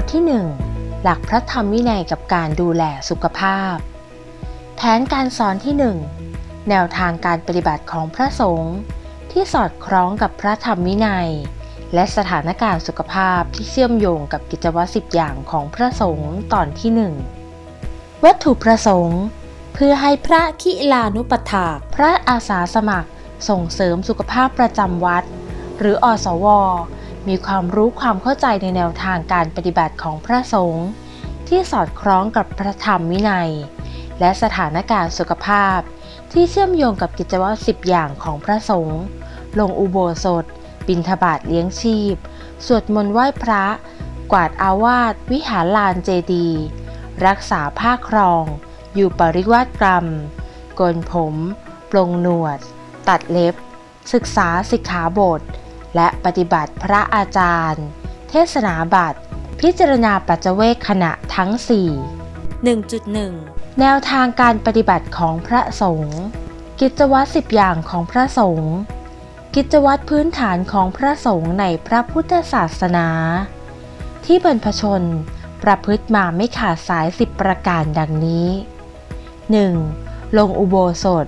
วดที่ 1 หลักพระธรรมวินัยกับการดูแลสุขภาพ แผนการสอนที่ 1 แนวทางการปฏิบัติของพระสงฆ์ที่สอดคล้องกับพระธรรมวินัย และสถานการณ์สุขภาพที่เชื่อมโยงกับกิจวัตรสิบอย่างของพระสงฆ์ตอนที่ 1 วัตถุประสงค์ เพื่อให้พระคิลานุปถากพระอาสาสมัครส่งเสริมสุขภาพประจำวัด หรืออสว มีความรู้ความเข้าใจในแนวทางการปฏิบัติของพระสงฆ์ที่สอดคล้องกับพระธรรมวินัย และสถานการณ์สุขภาพ ที่เชื่อมโยงกับกิจวัตรสิบอย่างของพระสงฆ์ลงอุโบสถ บิณฑบาตเลี้ยงชีพ สวดมนต์ไหว้พระ กวาดอาวาสวิหารลานเจดี รักษาผ้าครอง อยู่ปริวาสกรรมกนผม ปลงหนวด ตัดเล็บ ศึกษาสิกขาบท และปฏิบัติพระอาจารย์ เทศนาบัตร พิจารณาปัจเจเวกขณะทั้ง 4 1.1 แนวทางการปฏิบัติของพระสงฆ์ กิจวัตรสิบอย่างของพระสงฆ์ กิจวัตรพื้นฐานของพระสงฆ์ในพระพุทธศาสนา ที่บรรพชนประพฤติมาไม่ขาดสายสิบประการดังนี้ 1. ลงอุโบสถ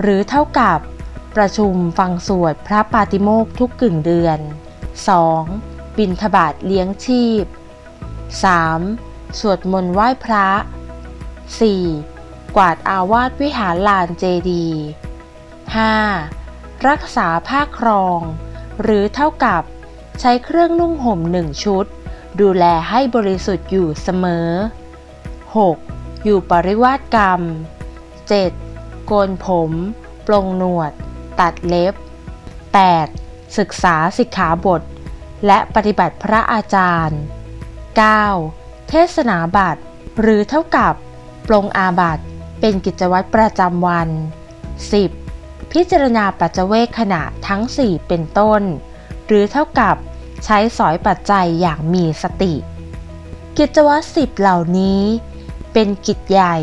หรือเท่ากับ ประชุมฟังสวดพระปาติโมกทุกกึ่งเดือน 2. บิณฑบาตเลี้ยงชีพ 3. สวดมนต์ไหว้พระ 4. กวาดอาวาสวิหารลานเจดีย์ 5. รักษาผ้าครอง หรือเท่ากับใช้เครื่องนุ่งห่มหนึ่งชุด ดูแลให้บริสุทธิ์อยู่เสมอ 6. อยู่ปริวาสกรรม 7. โกนผม ปลงหนวด ตัดเล็บ 8. ศึกษาสิกขาบท และปฏิบัติพระอาจารย์ 9. เทศนาบัตรหรือเท่ากับปลงอาบัตเป็นกิจวัตรประจำวัน 10. พิจารณาปัจเจเวกขณะทั้ง 4 เป็นต้น หรือเท่ากับใช้สอยปัจจัยอย่างมีสติ กิจวัตรสิบเหล่านี้ เป็นกิจใหญ่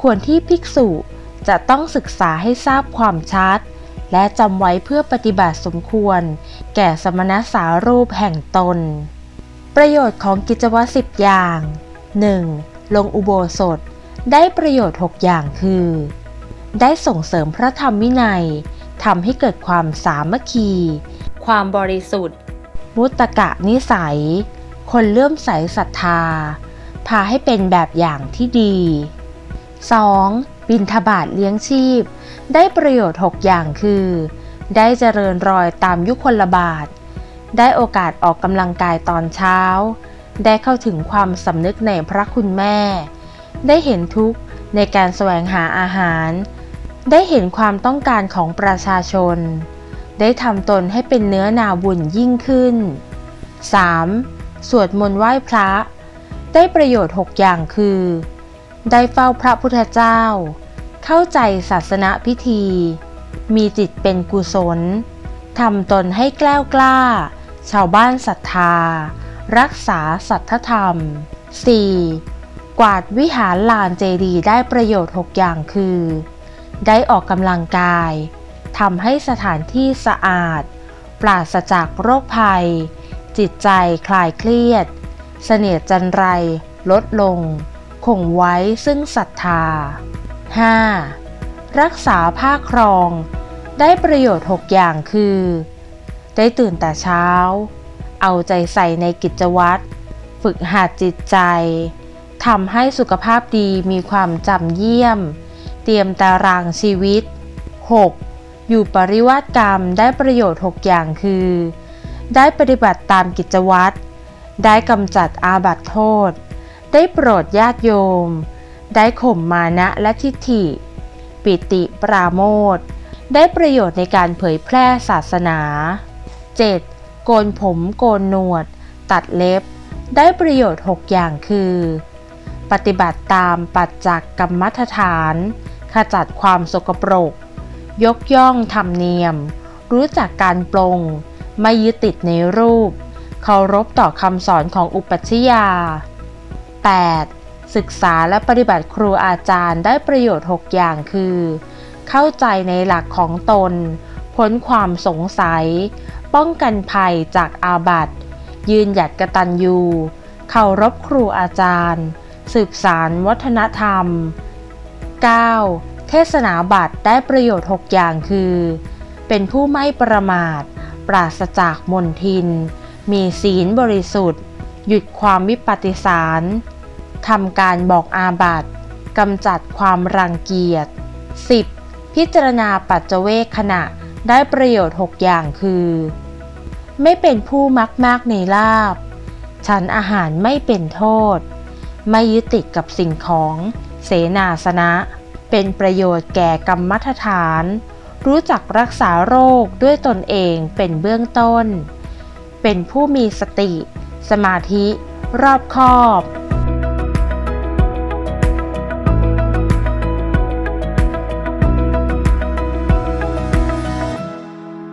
ควรที่ภิกษุจะต้องศึกษาให้ทราบความชัด และจำไว้เพื่อปฏิบัติสมควร แก่สมณสารูปแห่งตน ประโยชน์ของกิจวัตรสิบอย่าง 1. ลงอุโบสถ ได้ประโยชน์ 6 อย่างคือ ได้ส่งเสริมพระธรรมวินัยทำให้เกิดความสามัคคี ความบริสุทธิ์ มุตตกะนิสัย คนเลื่อมใสศรัทธา พาให้เป็นแบบอย่างที่ดี 2. บินทบาทเลี้ยงชีพ ได้ประโยชน์ 6 อย่างคือ ได้เจริญรอยตามยุคลบาท ได้โอกาสออกกำลังกายตอนเช้า ได้เข้าถึงความสำนึกในพระคุณแม่ ได้เห็นทุกข์ในการแสวงหาอาหาร ได้เห็นความต้องการของประชาชน ได้ทำตนให้เป็นเนื้อนาบุญยิ่งขึ้น 3. สวดมนต์ไหว้พระ ได้ประโยชน์ 6 อย่างคือ ได้เฝ้าพระพุทธเจ้า เข้าใจศาสนพิธี มีจิตเป็นกุศลทำตนให้แกล้วกล้า ชาวบ้านศรัทธา รักษาสัทธธรรม 4. กวาดวิหารลานเจดีย์ได้ประโยชน์ 6 อย่างคือ ได้ออกกำลังกายทำให้สถานที่สะอาด ปราศจากโรคภัย จิตใจคลายเครียด เสนียดจันไรลดลง คงไว้ซึ่งศรัทธา 5. รักษาผ้าครอง ได้ประโยชน์ 6 อย่างคือ ได้ตื่นแต่เช้า เอาใจใส่ในกิจวัตร ฝึกหัดจิตใจ ทำให้สุขภาพดีมีความจำเยี่ยม เตรียมตารางชีวิต 6. อยู่ปริวาสกรรมได้ประโยชน์ 6 อย่างคือ ได้ปฏิบัติตามกิจวัตร ได้กำจัดอาบัติโทษ ได้โปรดญาติโยม ได้ข่มมานะและทิฏฐิ ปิติปราโมทได้ประโยชน์ในการเผยแพร่ศาสนา 7. โกนผมโกนหนวด ตัดเล็บ ได้ประโยชน์ 6 อย่างคือ ปฏิบัติตามปัจจักกรรมัฐฐาน ขจัดความสกปรก ยกย่องธรรมเนียม รู้จักการปลง ไม่ยึดติดในรูป เคารพต่อคำสอนของอุปัชฌิยา 8. ศึกษาและปฏิบัติครูอาจารย์ได้ประโยชน์ 6 อย่างคือ เข้าใจในหลักของตน พ้นความสงสัย ป้องกันภัยจากอาบัติยืนหยัดกระตัญญูเคารพครูอาจารย์ สืบสารวัฒนธรรม 9. เทศนาบัตรได้ประโยชน์ 6 อย่างคือ เป็นผู้ไม่ประมาท ปราศจากมนทิน มีศีลบริสุทธิ์ หยุดความวิปฏิสารทำการบอกอาบัติกำจัดความรังเกียจ 10. พิจารณาปัจเจเวกขณะได้ประโยชน์ 6 อย่างคือ ไม่เป็นผู้มักมากในลาบ ฉันอาหารไม่เป็นโทษ ไม่ยึดติดกับสิ่งของเสนาสนะ เป็นประโยชน์แก่กรรมัฐฐาน รู้จักรักษาโรคด้วยตนเองเป็นเบื้องต้น เป็นผู้มีสติ สมาธิ รอบคอบ